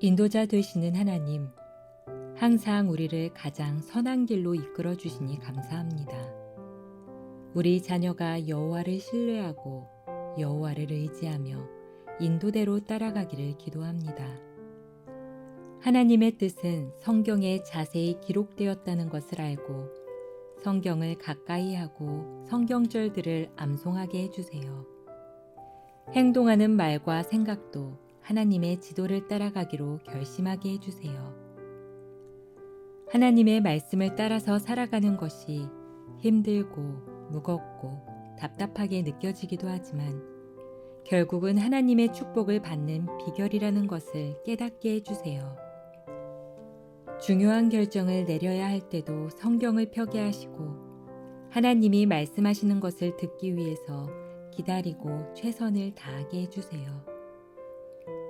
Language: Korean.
인도자 되시는 하나님, 항상 우리를 가장 선한 길로 이끌어 주시니 감사합니다. 우리 자녀가 여호와를 신뢰하고 여호와를 의지하며 인도대로 따라가기를 기도합니다. 하나님의 뜻은 성경에 자세히 기록되었다는 것을 알고 성경을 가까이 하고 성경절들을 암송하게 해주세요. 행동하는 말과 생각도 하나님의 지도를 따라가기로 결심하게 해주세요. 하나님의 말씀을 따라서 살아가는 것이 힘들고 무겁고 답답하게 느껴지기도 하지만 결국은 하나님의 축복을 받는 비결이라는 것을 깨닫게 해주세요. 중요한 결정을 내려야 할 때도 성경을 펴게 하시고 하나님이 말씀하시는 것을 듣기 위해서 기다리고 최선을 다하게 해주세요.